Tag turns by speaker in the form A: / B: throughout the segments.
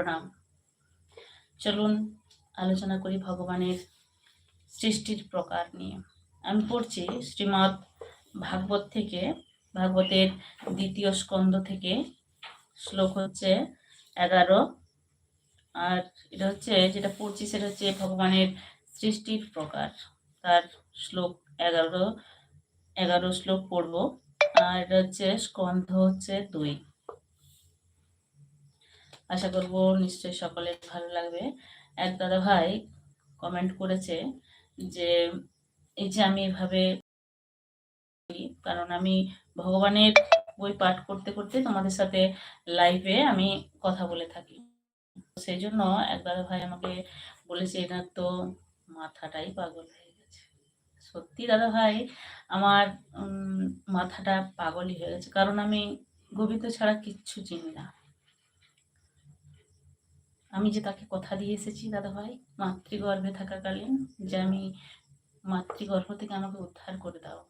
A: প্রণাম চলুন আলোচনা করি ভগবানের সৃষ্টির প্রকার নিয়ে। আমি পড়ছি শ্রীমৎ ভাগবত থেকে। ভাগবতের দ্বিতীয় স্কন্ধ থেকে। শ্লোক হচ্ছে এগারো। আর এটা হচ্ছে, যেটা পড়ছি সেটা হচ্ছে ভগবানের সৃষ্টির প্রকার। তার শ্লোক এগারো। এগারো শ্লোক পড়ব। আর এটা হচ্ছে স্কন্ধ হচ্ছে দুই। আশা করব নিশ্চয়ই সকলের ভালো লাগবে। এক দাদা ভাই কমেন্ট করেছে যে এই যে আমি এভাবে করি, কারণ আমি ভগবানের বই পাঠ করতে করতে তোমাদের সাথে লাইভে আমি কথা বলে থাকি। সেই জন্য এক দাদা ভাই আমাকে বলেছে এনার তো মাথাটাই পাগল হয়ে গেছে। সত্যি দাদা ভাই আমার মাথাটা পাগলই হয়ে গেছে। কারণ আমি গোবিন্দ ছাড়া কিচ্ছু চিনি না। আমি যে তাকে কথা দিয়ে এসেছি দাদা ভাই, মাতৃগর্ভে থাকাকালীন যে আমি মাতৃগর্ভ থেকে আমাকে উদ্ধার করে দাও।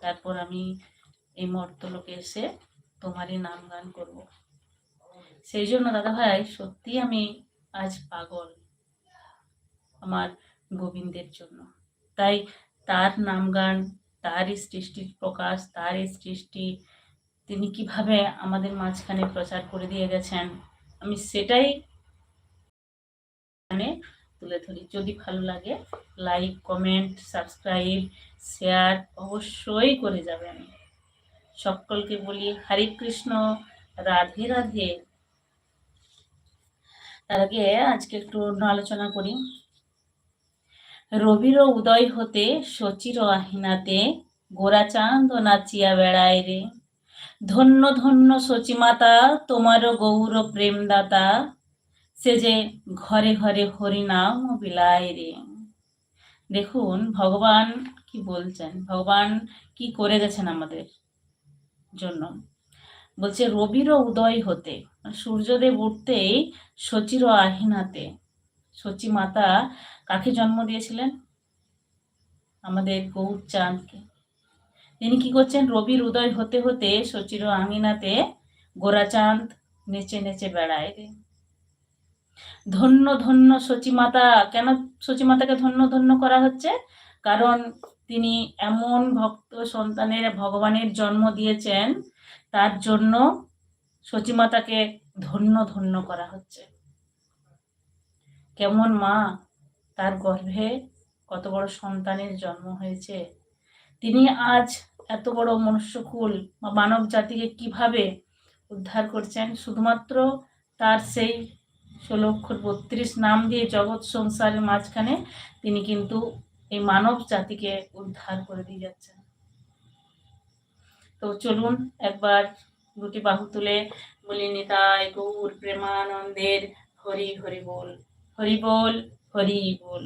A: তারপর আমি এই মর্তলোকে এসে তোমারই নাম গান করব। সেই জন্য দাদা ভাই, সত্যি আমি আজ পাগল আমার গোবিন্দের জন্য। তাই তার নাম গান তারই সৃষ্টির প্রকাশ তারই সৃষ্টি তিনি কীভাবে আমাদের মাঝখানে প্রচার করে দিয়ে গেছেন আমি সেটাই মানে তুলে ধরি। যদি ভালো লাগে লাইক কমেন্ট সাবস্ক্রাইব শেয়ার অবশ্যই করে যাবেন। সকলকে বলি হরে কৃষ্ণ, রাধে রাধে। তার আগে আজকে একটু অন্য আলোচনা করি। রবির উদয় হতে শচির আহিনাতে গোরা চাঁদ নাচিয়া বেড়ায় রে। ধন্য ধন্য সচিমাতা তোমারও গৌর প্রেমদাতা। সে যে ঘরে ঘরে হরিনাম বিলায় রে। দেখুন, ভগবান কি বলছেন? ভগবান কি করে গেছেন আমাদের জন্য? বলছে, রবিরও উদয় হতে মানে সূর্যদেব উঠতেই শচির আহিনাতে। শচী মাতা কাকে জন্ম দিয়েছিলেন? আমাদের গৌর চাঁদকে তিনি কি করছেন? রবির উদয় হতে হতে শচির আঙিনাতে গোরাচাঁদ নেচে নেচে বেড়ায় রে। ধন্য ধন্য সচিমাতা, কেন সচিমাতাকে ধন্য ধন্য করা হচ্ছে? কারণ তিনি এমন ভক্ত সন্তানের ভগবানের জন্ম দিয়েছেন, তার জন্য সচিমাতাকে ধন্য ধন্য করা হচ্ছে। কেমন মা, তার গর্ভে কত বড় সন্তানের জন্ম হয়েছে। তিনি আজ এত বড় মনুষ্যকুল বা মানব জাতিকে কীভাবে উদ্ধার করছেন? শুধুমাত্র তার সেই ষোলো অক্ষর বত্রিশ নাম দিয়ে জগৎ সংসারের মাঝখানে তিনি কিন্তু এই মানব জাতিকে উদ্ধার করে দিয়ে যাচ্ছেন। তো চলুন একবার দুটি বাহু তুলে বলি, নিতাই গৌর প্রেমানন্দের হরি হরি বল হরি বল হরি বল।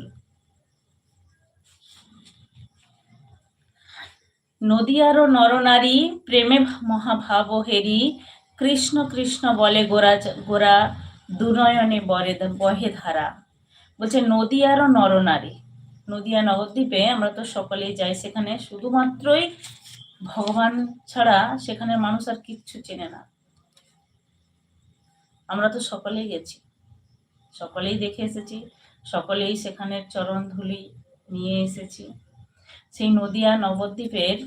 A: নদিয়ারও নরনারী, প্রেমে মহাভাব হেরি। কৃষ্ণ কৃষ্ণ বলে গোরা গোরা দুনয়নে বরে বহে ধারা। বলছে নদিয়ারও নরনারী। নদিয়া নবদ্বীপে আমরা তো সকলেই যাই, সেখানে শুধুমাত্রই ভগবান ছাড়া সেখানে মানুষ আর কিচ্ছু চেনে না। আমরা তো সকলেই গেছি। সকলেই দেখে এসেছি। সকলেই সেখানের চরণ ধুলি নিয়ে এসেছি। সেই নদিয়া নবদ্বীপের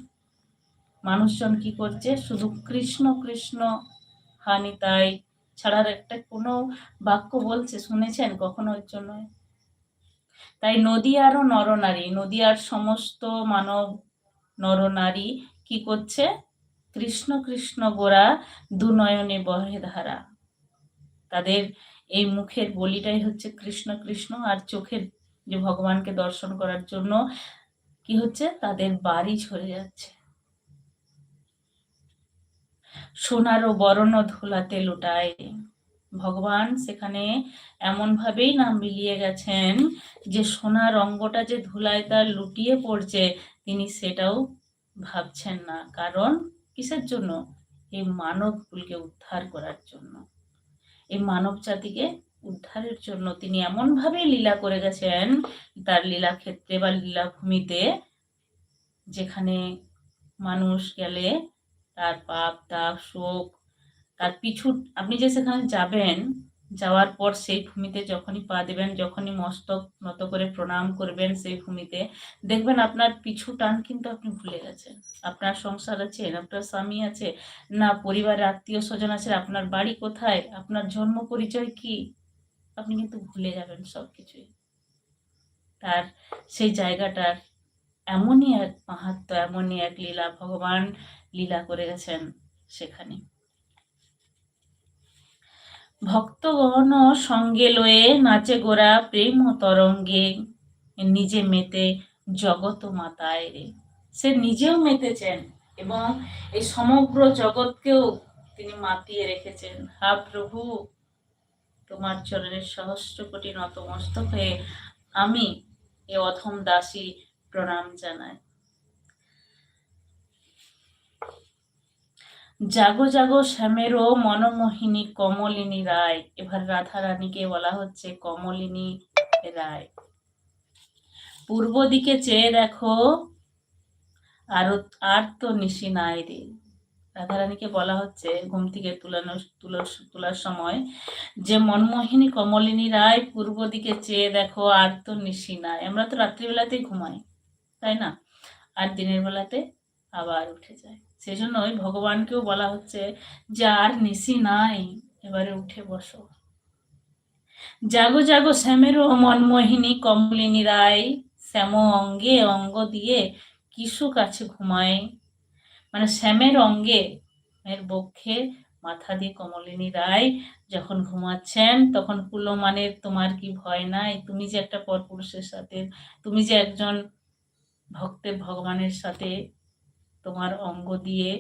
A: মানুষজন কি করছে? শুধু কৃষ্ণ কৃষ্ণ হানি তাই ছাড়ার একটা কোনো বাক্য বলছে, শুনেছেন কখনো ওর জন্য? তাই নদিয়ারও নরনারী, নদিয়ার সমস্ত মানব নরনারী কি করছে? কৃষ্ণ কৃষ্ণ গোরা দুনয়নে বহে ধারা। তাদের এই মুখের বলিটাই হচ্ছে কৃষ্ণ কৃষ্ণ আর চোখের যে ভগবানকে দর্শন করার জন্য কি হচ্ছে? তাদের বাড়ি ঝরে যাচ্ছে। সোনারও বরণ ধুলাতে লুটায়। ভগবান সেখানে এমন ভাবেই নাম মিলিয়ে গেছেন যে সোনার অঙ্গটা যে ধুলায় তার লুটিয়ে পড়ছে, তিনি সেটাও ভাবছেন না। কারণ কিসের জন্য? এই মানব কুলকে উদ্ধার করার জন্য। এই মানব জাতিকে উদ্ধারের জন্য তিনি এমনভাবে লীলা করে গেছেন, তার লীলা ক্ষেত্রে বা লীলা ভূমিতে, যেখানে মানুষ গেলে তার পাপ, তাপ, শোক, তার পিছু, আপনি যে সেখানে যাবেন, যাওয়ার পর সেই ভূমিতে যখনই পা দেবেন, যখনই মস্তক নত করে প্রণাম করবেন সেই ভূমিতে, দেখবেন আপনার পিছু টান কিন্তু আপনি ভুলে গেছেন। আপনার সংসার আছে, আপনার স্বামী আছে, না পরিবারের আত্মীয় স্বজন আছে, আপনার বাড়ি কোথায়, আপনার জন্ম পরিচয় কি? আপনি কিন্তু ভুলে যাবেন সব কিছুই তার সেই জায়গাটার এমনই এক মাহাত্ম এমনই এক লীলা, ভগবান লীলা করে গেছেন সেখানে। ভক্তগণ সঙ্গে লয়ে নাচে গোরা প্রেম তরঙ্গে, নিজে মেতে জগত মাতায় রে। সে নিজেও মেতেছেন এবং এই সমগ্র জগৎকেও তিনি মাতিয়ে রেখেছেন। হা প্রভু! তোমার চরণের সহস্র কোটি নতমস্তক হয়ে আমি এ অধম দাসী প্রণাম জানাই। জাগো জাগো, শ্যামেরও মনমোহিনী কমলিনী রায়। এবার রাধা রানীকে বলা হচ্ছে কমলিনী রায়। পূর্ব দিকে চেয়ে দেখো, আর আর তো নিশি নাই রে। রাধারানীকে বলা হচ্ছে ঘুম থেকে তুলানো তুলার তোলার সময়, যে মনমোহিনী কমলিনী রায় পূর্ব দিকে চেয়ে দেখো আর তো নিশি নাই। আমরা তো রাত্রিবেলাতেই ঘুমাই, তাই না? আর দিনের বেলাতে আবার উঠে যায়। সেই জন্যই ভগবানকেও বলা হচ্ছে যে আর নিশি নাই, এবারে উঠে বসো। জাগো জাগো শ্যামেরও মনমোহিনী কমলিনী রায় শ্যাম অঙ্গে অঙ্গ দিয়ে কিশু কাছে ঘুমায়? মানে শ্যামের অঙ্গে এর বক্ষে মাথা দিয়ে কমলিনী রায় যখন ঘুমাচ্ছেন, তখন কুলমানের তোমার কি ভয় নাই? তুমি যে একটা পরপুরুষের সাথে, তুমি যে একজন ভক্তের ভগবানের সাথে তোমার অঙ্গ দিয়ে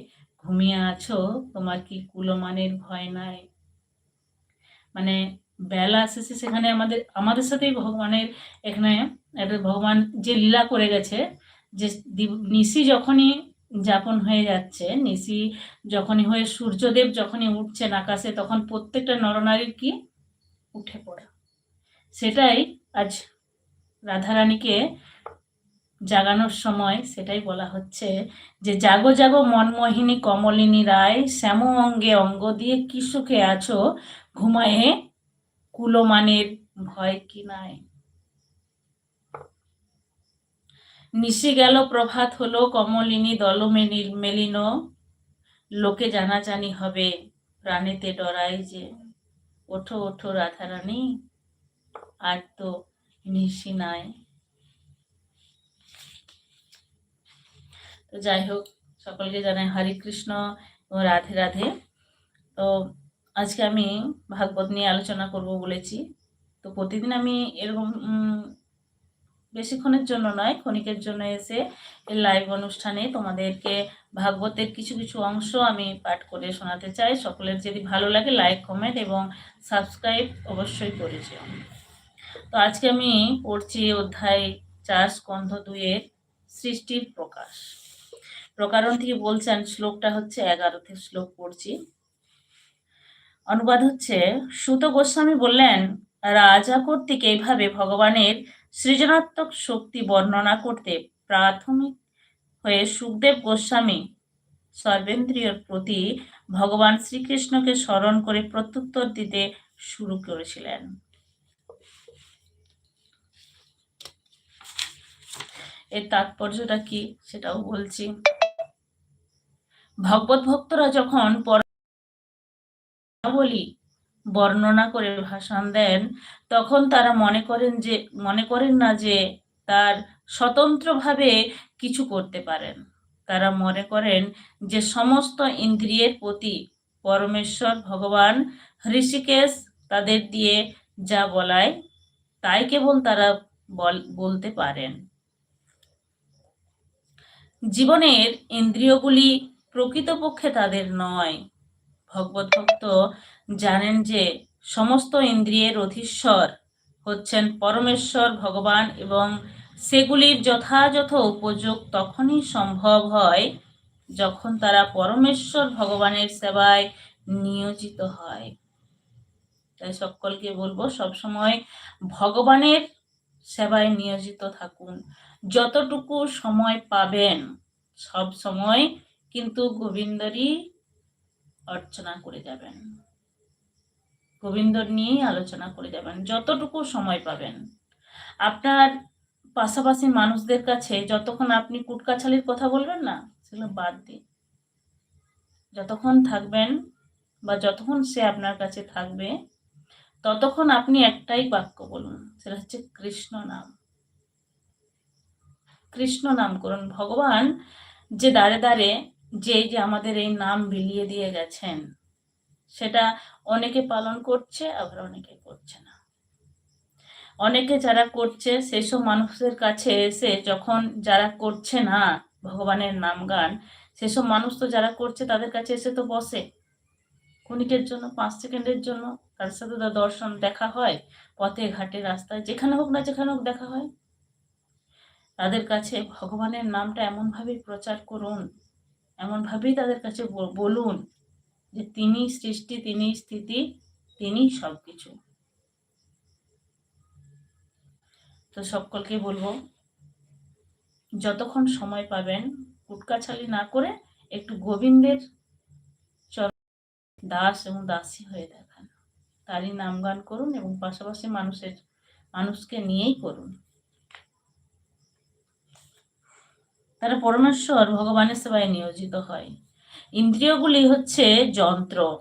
A: ঘুমিয়ে আছো, তোমার কি কুলমানের ভয় নাই? মানে বেলা এসেছে সেখানে আমাদের আমাদের সাথেই ভগবানের এখানে একটা ভগবান যে লীলা করে গেছে, যে নিশি যখনই যাপন হয়ে যাচ্ছে। নিশি যখনই হয়ে, সূর্যদেব যখনই উঠছেন আকাশে, তখন প্রত্যেকটা নরনারীর কি? উঠে পড়া। সেটাই আজ রাধারানীকে জাগানোর সময় সেটাই বলা হচ্ছে যে, জাগো জাগো মনমোহিনী কমলিনী রায়, শ্যাম অঙ্গে অঙ্গ দিয়ে কি সুখে আছো? ঘুমায়ে কুলমানের ভয় কি নাই? নিশি গেল প্রভাত হলো কমলিনী দল মেলিন। লোকে জানাজানি হবে, প্রাণেতে ডরাই যে। ওঠো ওঠো রাধারানী, আর তো নিশি নাই। তো যাই হোক, সকলকে জানাই হরে কৃষ্ণ ও রাধে রাধে। তো আজকে আমি ভাগবত নিয়ে আলোচনা করব বলেছি। তো প্রতিদিন আমি এরকম বেশিক্ষণের জন্য নয়, ক্ষণিকের জন্য এসে লাইভ অনুষ্ঠানে তোমাদেরকে ভাগবতের কিছু কিছু অংশ আমি পাঠ করে শোনাতে চাই। সকলের যদি ভালো লাগে লাইক কমেন্ট এবং সাবস্ক্রাইব অবশ্যই করেছি তো আজকে আমি পড়ছি অধ্যায় চার, স্কন্ধ দুয়ের সৃষ্টির প্রকাশ। প্রকারণ থেকে বলছেন শ্লোকটা হচ্ছে এগারোতে শ্লোক পড়ছি। অনুবাদ হচ্ছে, সুত গোস্বামী বললেন, রাজা কর্তৃক এইভাবে ভগবানের সৃজনাত্মক শক্তি বর্ণনা করতে প্রাথমিক হয়ে সুখদেব গোস্বামী সর্বেন্দ্রিয়র প্রতি ভগবান শ্রীকৃষ্ণকে স্মরণ করে প্রত্যুত্তর দিতে শুরু করেছিলেন। এর তাৎপর্যটা কি সেটাও বলছি। ভগবত ভক্তরা যখন বলি বর্ণনা করে ভাষণ দেন, তখন তারা মনে করেন যে, মনে করেন না যে তার স্বতন্ত্রভাবে কিছু করতে পারেন। তারা মনে করেন যে সমস্ত ইন্দ্রিয়ের প্রতি পরমেশ্বর ভগবান ঋষিকেশ তাদের দিয়ে যা বলায়, তাই কেবল তারা বলতে পারেন। জীবনের ইন্দ্রিয়গুলি প্রকৃতপক্ষে তাদের নয়। ভগবত ভক্ত জানেন যে সমস্ত ইন্দ্রিয়ের অধীশ্বর হচ্ছেন পরমেশ্বর, ভগবান এবং সেগুলির যথাযথ উপযোগ তখনই সম্ভব হয় যখন তারা পরমেশ্বর ভগবানের সেবায় নিয়োজিত হয়। তাই সকলকে বলব, সবসময় ভগবানের সেবায় নিয়োজিত থাকুন। যতটুকু সময় পাবেন সব সময় কিন্তু গোবিন্দরই অর্চনা করে যাবেন। গোবিন্দ নিয়েই আলোচনা করে যাবেন, যতটুকু সময় পাবেন। আপনার পাশাপাশি মানুষদের কাছে যতক্ষণ আপনি কুটকাছালির কথা বলবেন না, সেগুলো বাদ দিন। যতক্ষণ থাকবেন বা যতক্ষণ সে আপনার কাছে থাকবে, ততক্ষণ আপনি একটাই বাক্য বলুন, সেটা হচ্ছে কৃষ্ণ নাম। কৃষ্ণ নাম করুন। ভগবান যে দাঁড়ে দাঁড়ে যে যে আমাদের এই নাম বিলিয়ে দিয়ে গেছেন সেটা অনেকে পালন করছে, আবার অনেকে করছে না। অনেকে যারা করছে, সেসব মানুষদের কাছে এসে যখন যারা করছে না ভগবানের নাম গান সেসব মানুষ তো যারা করছে তাদের কাছে এসে তো বসে। ক্ষণিকের জন্য, পাঁচ সেকেন্ডের জন্য তার সাথে তো দর্শন দেখা হয়, পথে, ঘাটে, রাস্তায়, যেখানে হোক না যেখানে হোক দেখা হয়। তাদের কাছে ভগবানের নামটা এমনভাবেই প্রচার করুন, এমনভাবেই তাদের কাছে বলুন যে তিনি সৃষ্টি তিনি স্থিতি তিনি সব কিছু তো সকলকে বলব, যতক্ষণ সময় পাবেন কুটকাছালি না করে একটু গোবিন্দের দাস এবং দাসী হয়ে দেখান। তারই নাম গান করুন এবং পাশাপাশি মানুষের, মানুষকে নিয়েই করুন। তারা পরমেশ্বর ভগবানের সেবায় নিয়োজিত হয়। ইন্দ্রিয়গুলি হচ্ছে যন্ত্র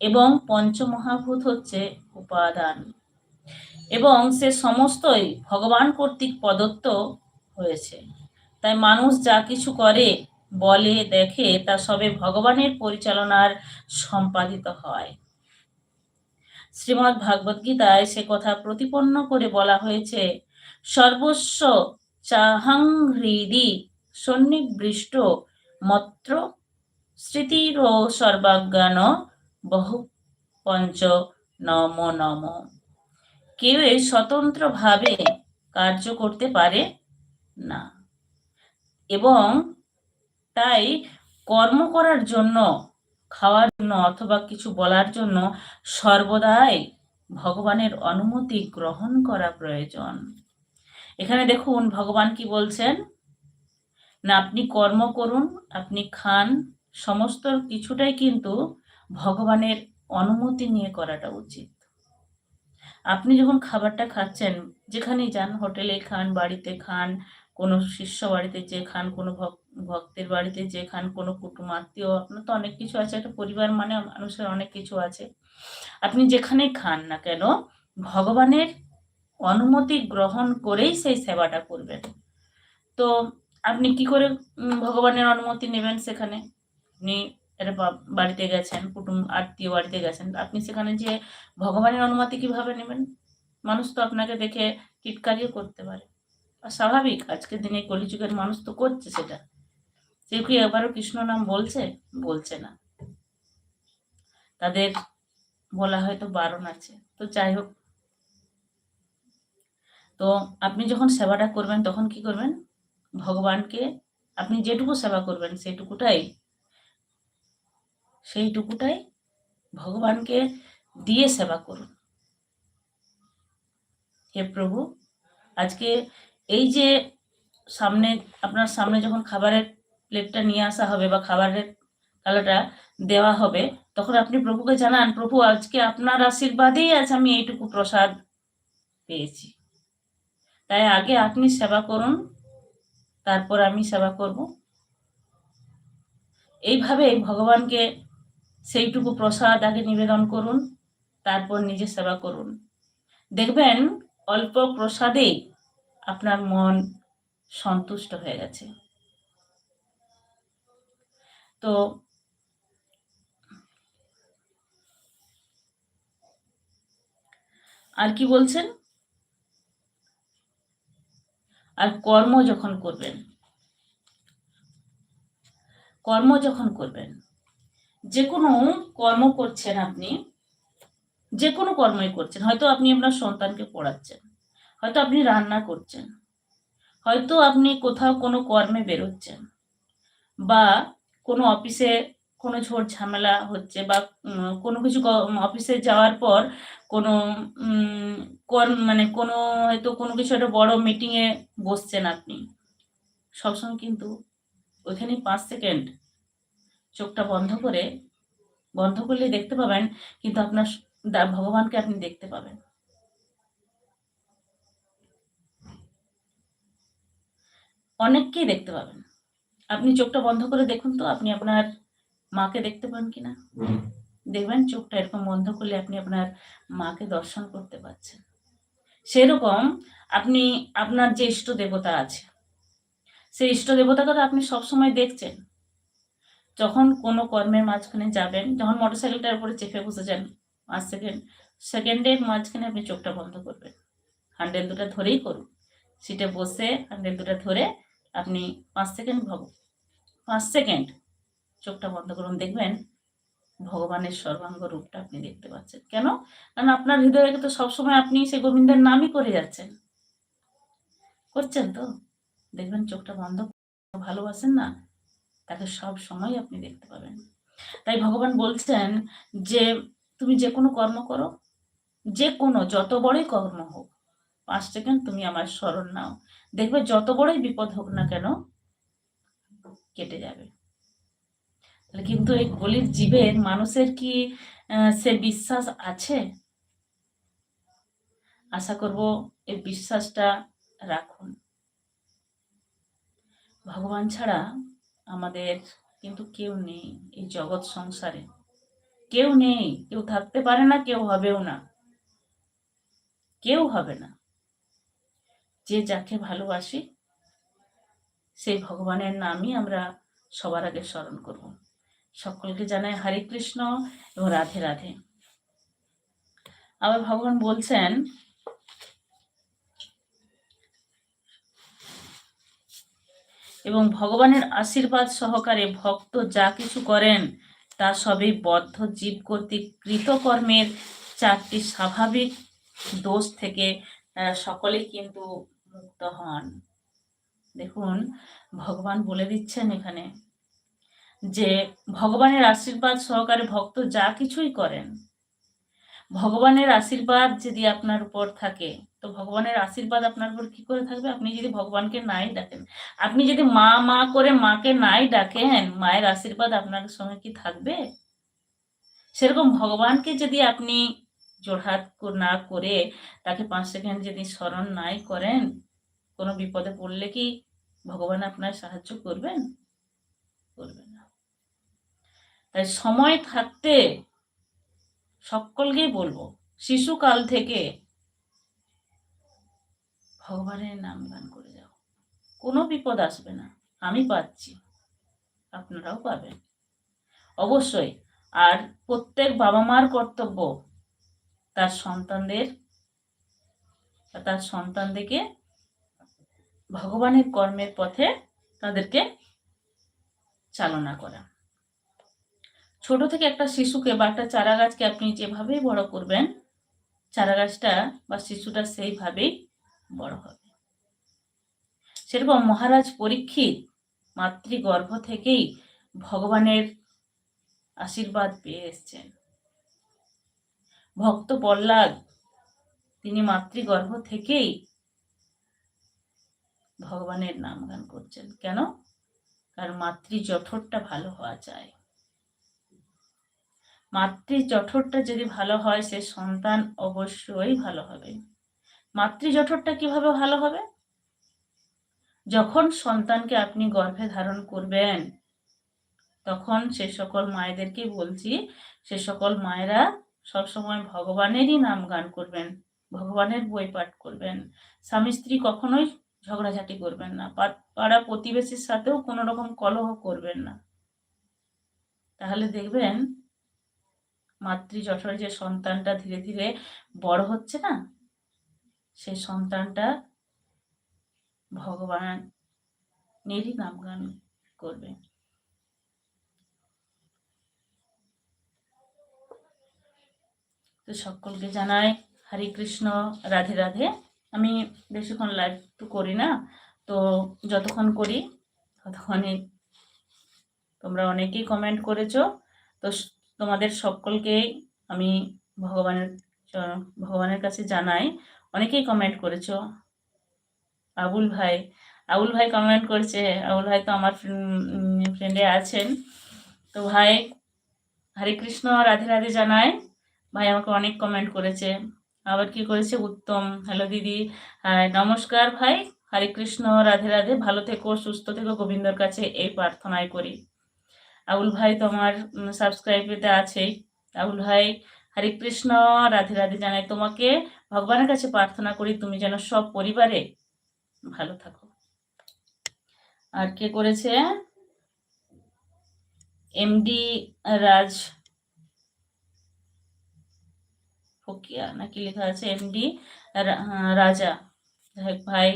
A: এবং পঞ্চমহাভূত হচ্ছে উপাদান। এবং সে সমস্তই ভগবান কর্তৃক প্রদত্ত হয়েছে। তাই মানুষ যা কিছু করে, বলে, দেখে, তা সবে ভগবানের পরিচালনার সম্পাদিত হয়। শ্রীমৎ ভাগবত গীতায় সে কথা প্রতিপন্ন করে বলা হয়েছে, সর্বস্ব চাহং হৃদি সন্নিবৃষ্ট মত্র স্মৃতির সর্বাজ্ঞান বহু পঞ্চ নম নম কেউ স্বতন্ত্রভাবে কার্য করতে পারে না। এবং তাই কর্ম করার জন্য, খাওয়ার জন্য অথবা কিছু বলার জন্য সর্বদাই ভগবানের অনুমতি গ্রহণ করা প্রয়োজন। এখানে দেখুন, ভগবান কি বলছেন? না, আপনি কর্ম করুন, আপনি খান সমস্ত কিছুটাই কিন্তু ভগবানের অনুমতি নিয়ে করাটা উচিত। আপনি যখন খাবারটা খাচ্ছেন, যেখানেই যান, হোটেলে খান, বাড়িতে খান, কোনো শিষ্য বাড়িতে যে খান, কোনো ভক- ভক্তের বাড়িতে যে খান, কোনো কুটুম আত্মীয়, আপনার তো অনেক কিছু আছে, একটা পরিবার মানে মানুষের অনেক কিছু আছে। আপনি যেখানে খান না কেন, ভগবানের অনুমতি গ্রহণ করেই সেই সেবাটা করবেন। তো আপনি কি করে ভগবানের অনুমতি নেবেন সেখানে? আপনি একটা বাড়িতে গেছেন, কুটুম, আত্মীয় বাড়িতে গেছেন, আপনি সেখানে যে ভগবানের অনুমতি কীভাবে নেবেন? মানুষ তো আপনাকে দেখে টিটকারিও করতে পারে। আর স্বাভাবিক, আজকের দিনে কলিযুগের মানুষ তো করছে সেটা। সে কি এবারও কৃষ্ণ নাম বলছে? বলছে না। তাদের বলা হয়তো বারণ আছে। তো যাই হোক। তো আপনি যখন সেবাটা করবেন, তখন কি করবেন? ভগবানকে আপনি যেটুকু সেবা করবেন সেইটুকুটাই সেইটুকুটাই ভগবানকে দিয়ে সেবা করুন। হে প্রভু, আজকে এই যে সামনে, আপনার সামনে যখন খাবারের প্লেটটা নিয়ে আসা হবে বা খাবারের থালাটা দেওয়া হবে, তখন আপনি প্রভুকে জানান, প্রভু, আজকে আপনার আশীর্বাদেই আজ আমি এইটুকু প্রসাদ পেয়েছি। তাই আগে আপনি সেবা করুন, তারপর আমি সেবা করব। এইভাবে ভগবানকে সেইটুকু প্রসাদ আগে নিবেদন করুন, তারপর নিজে সেবা করুন। দেখবেন অল্প প্রসাদেই আপনার মন সন্তুষ্ট হয়ে গেছে। তো আর কি বলছেন? আর কর্ম যখন করবেন, কর্ম যখন করবেন যে কোনো কর্ম করছেন আপনি, যে কোনো কর্মই করছেন, হয়তো আপনি আপনার সন্তানকে পড়াচ্ছেন, হয়তো আপনি রান্না করছেন, হয়তো আপনি কোথাও কোনো কর্মে বেরোচ্ছেন বা কোনো অফিসে কোনো ঝোড় ঝামেলা হচ্ছে বা কোনো কিছু অফিসে যাওয়ার পর কোনো কর্ম মানে কোনো হয়তো কোনো কিছু একটা বড় মিটিংয়ে বসছেন আপনি, সবসময় কিন্তু ওইখানে পাঁচ সেকেন্ড চোখটা বন্ধ করে বন্ধ করলে দেখতে পাবেন কিন্তু আপনার ভগবানকে আপনি দেখতে পাবেন। অনেককেই দেখতে পাবেন। আপনি চোখটা বন্ধ করে দেখুন তো আপনি আপনার মাকে দেখতে পান কিনা দেখবেন চোখটা এরকম বন্ধ করলে আপনি আপনার মাকে দর্শন করতে পারছেন। সেরকম আপনি আপনার যে ইষ্ট দেবতা আছে সেই ইষ্ট দেবতাকে তো আপনি সবসময় দেখছেন। যখন কোনো কর্মের মাঝখানে যাবেন, যখন মোটরসাইকেলটার উপরে চেপে বসেছেন পাঁচ সেকেন্ড সেকেন্ডের মাঝখানে আপনি চোখটা বন্ধ করবেন। হ্যান্ডেল দুটো ধরেই করুন। সিটে বসে হ্যান্ডেল দুটো ধরে আপনি পাঁচ সেকেন্ড ভাব পাঁচ সেকেন্ড চোখটা বন্ধ করুন। দেখবেন ভগবানের সর্বাঙ্গ রূপটা আপনি দেখতে পাচ্ছেন। কেন? কারণ আপনার হৃদয়ে তো সবসময় আপনি সে গোবিন্দের নামই করে যাচ্ছেন। করছেন তো? দেখবেন চোখটা বন্ধ, ভালোবাসেন না। তাকে সব সময় আপনি দেখতে পাবেন। তাই ভগবান বলছেন যে, তুমি যে কোনো কর্ম করো, যে কোনো, যত বড়ই কর্ম হোক, পাঁচ সেকেন্ড তুমি আমার স্মরণ নাও। দেখবে যত বড়ই বিপদ হোক না কেন, কেটে যাবে। তাহলে কিন্তু এই কলির জীবের মানুষের কি সে বিশ্বাস আছে? আশা করব এই বিশ্বাসটা রাখুন। ভগবান ছাড়া আমাদের কিন্তু কেউ নেই এই জগৎ সংসারে। কেউ নেই, কেউ থাকতে পারে না, কেউ হবেও না। কেউ হবে না। যে যাকে ভালোবাসি, সেই ভগবানের নামই আমরা সবার আগে স্মরণ করব। সকলকে জানাই হরে কৃষ্ণ এবং রাধে রাধে। আবার ভগবান বলছেন এবং ভগবানের আশীর্বাদ সহকারে ভক্ত যা কিছু করেন তা সবই বদ্ধ জীব কর্তৃক কৃতকর্মের চারটি স্বাভাবিক দোষ থেকে আহ, সকলেই কিন্তু মুক্ত হন। দেখুন ভগবান বলে দিচ্ছেন এখানে যে ভগবানের আশীর্বাদ সহকারে ভক্ত যা কিছুই করেন ভগবানের আশীর্বাদ যদি আপনার উপর থাকে, তো ভগবানের আশীর্বাদ আপনার উপর কি করে থাকবে? আপনি যদি ভগবানকে নাই ডাকেন, আপনি যদি মা মা করে মাকে নাই ডাকেন, মায়ের আশীর্বাদ আপনার সঙ্গে কি থাকবে? সেরকম ভগবানকে যদি আপনি জোড়হাত না করে তাকে পাঁচ সেকেন্ড যদি স্মরণ নাই করেন, কোনো বিপদে পড়লে কি ভগবান আপনার সাহায্য করবেন? করবেন না। তাই সময় থাকতে সকলকেই বলব, শিশুকাল থেকে ভগবানের নাম গান করে যাও। কোনো বিপদ আসবে না। আমি পাচ্ছি। আপনারাও পাবেন। অবশ্যই, আর প্রত্যেক বাবা মার কর্তব্য তার সন্তানদের, তার সন্তানদেরকে ভগবানের কর্মের পথে তাদেরকে চালনা করা। ছোট থেকে একটা শিশুকে বা একটা চারা গাছকে আপনি যেভাবেই বড় করবেন চারা গাছটা বা শিশুটা সেইভাবেই বড় হবে। সেরকম মহারাজ পরীক্ষিত মাতৃগর্ভ থেকেই ভগবানের আশীর্বাদ পেয়ে এসছেন। ভক্ত প্রহ্লাদ, তিনি মাতৃগর্ভ থেকেই ভগবানের নাম গান করছেন। কেন? কারণ মাতৃ জঠরটা ভালো হওয়া চাই। মাতৃ জঠরটা যদি ভালো হয়, সে সন্তান অবশ্যই ভালো হবে। মাতৃ জঠরটা কীভাবে ভালো হবে? যখন সন্তানকে আপনি গর্ভে ধারণ করবেন, তখন সে সকল মায়েদেরকে বলছি, সে সকল মায়েরা সবসময় ভগবানেরই নাম গান করবেন, ভগবানের বই পাঠ করবেন। স্বামী স্ত্রী কখনোই ঝগড়াঝাটি করবেন না। পাড়া প্রতিবেশীর সাথেও কোনো রকম কলহ করবেন না। তাহলে দেখবেন মাতৃ জঠরে যে সন্তানটা ধীরে ধীরে বড় হচ্ছে না, সেই সন্তানটা ভগবানেরই নাম গান করবে। তো সকলকে জানাই হরে কৃষ্ণ, রাধে রাধে। আমি বেশিক্ষণ লাইভ তো করি না, তো যতক্ষণ করি ততক্ষণই তোমরা অনেকেই কমেন্ট করেছ। তো তোমাদের সকলকেই আমি ভগবানের ভগবানের কাছে জানাই। অনেকেই কমেন্ট করেছ। আবুল ভাই আবুল ভাই কমেন্ট করছে। আবুল ভাই তো আমার ফ্রেন্ডে আছেন। তো ভাই, হরে কৃষ্ণ, রাধে রাধে জানায় ভাই আমাকে অনেক কমেন্ট করেছে। আবার কি করেছে? উত্তম। হ্যালো দিদি। হ্যাঁ নমস্কার ভাই। হরে কৃষ্ণ, রাধে রাধে। ভালো থেকো, সুস্থ থেকো। গোবিন্দর কাছে এই প্রার্থনাই করি। আউল ভাই তোমার সাবস্ক্রাইবেতে আছেই। আউল ভাই, হরে কৃষ্ণ, রাধে রাধে জানাই তোমাকে। ভগবানের কাছে প্রার্থনা করি তুমি যেন সব পরিবারে ভালো থাকো। আর কে করেছে? এমডি রাজ ফকিয়া নাকি লেখা আছে? এমডি রাজা। ভাই,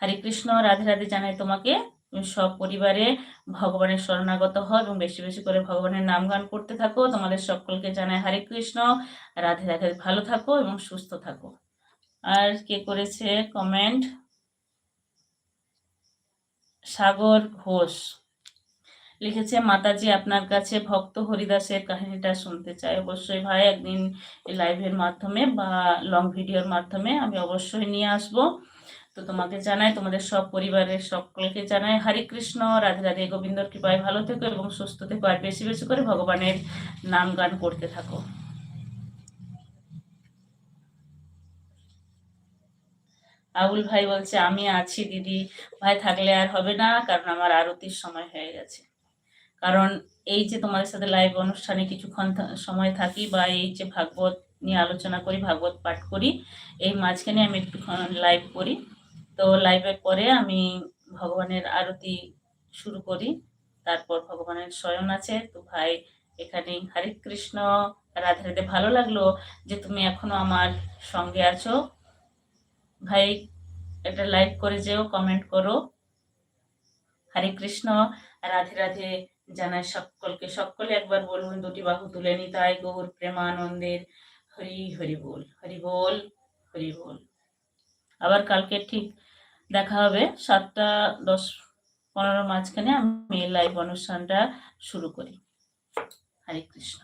A: হরে কৃষ্ণ, রাধে রাধে জানাই তোমাকে। তুমি সব পরিবারে ভগবানের শরণাগত হও এবং বেশি বেশি করে ভগবানের নাম গান করতে থাকো। তোমাদের সকলকে জানাই হরে কৃষ্ণ। রাধে রাধে, ভালো থাকো এবং সুস্থ থাকো। আর কে করেছে কমেন্ট সাগর ঘোষ। লিখেছে, মাতাজি, আপনার কাছে ভক্ত হরিদাসের কাহিনীটা শুনতে চাই। অবশ্যই ভাই, একদিন লাইভের মাধ্যমে বা লং ভিডিওর মাধ্যমে আমি অবশ্যই নিয়ে আসব। তো তোমাকে জানাই, তোমাদের সব পরিবারের সকলকে জানাই, হরে কৃষ্ণ, রাধে রাধে, গোবিন্দর কৃপায় ভালো থেকো এবং সুস্থ থেকো, আর বেশি বেশি করে ভগবানের নাম গান করতে থাকো। আবুল ভাই বলছে, আমি আছি দিদি। ভাই, থাকলে আর হবে না, কারণ আমার আরতির সময় হয়ে গেছে। কারণ এই যে তোমাদের সাথে লাইভ অনুষ্ঠানে কিছুক্ষণ সময় থাকি বা এই যে ভাগবত নিয়ে আলোচনা করি, ভাগবত পাঠ করি, এই মাঝখানে আমি একটু লাইভ করি। তো লাইভের পরে আমি ভগবানের আরতি শুরু করি। তারপর ভগবানের শয়ন আছে। তো ভাই, এখানে হরে কৃষ্ণ, রাধে রাধে। ভালো লাগল যে তুমি এখনও আমার সঙ্গে আছো। ভাই, একটা লাইক করে যেও কমেন্ট করো। হরে কৃষ্ণ, রাধে রাধে জানাই সকলকে। সকলে একবার বলুন, দুটি বাহু তুলে নি তাই গৌর, প্রেমানন্দের। হরি হরি বল হরি বল হরি বল। আবার কালকে ঠিক দেখা হবে সাতটা দশ পনেরো মাঝখানে আমি লাইভ অনুষ্ঠানটা শুরু করি। হরে কৃষ্ণ।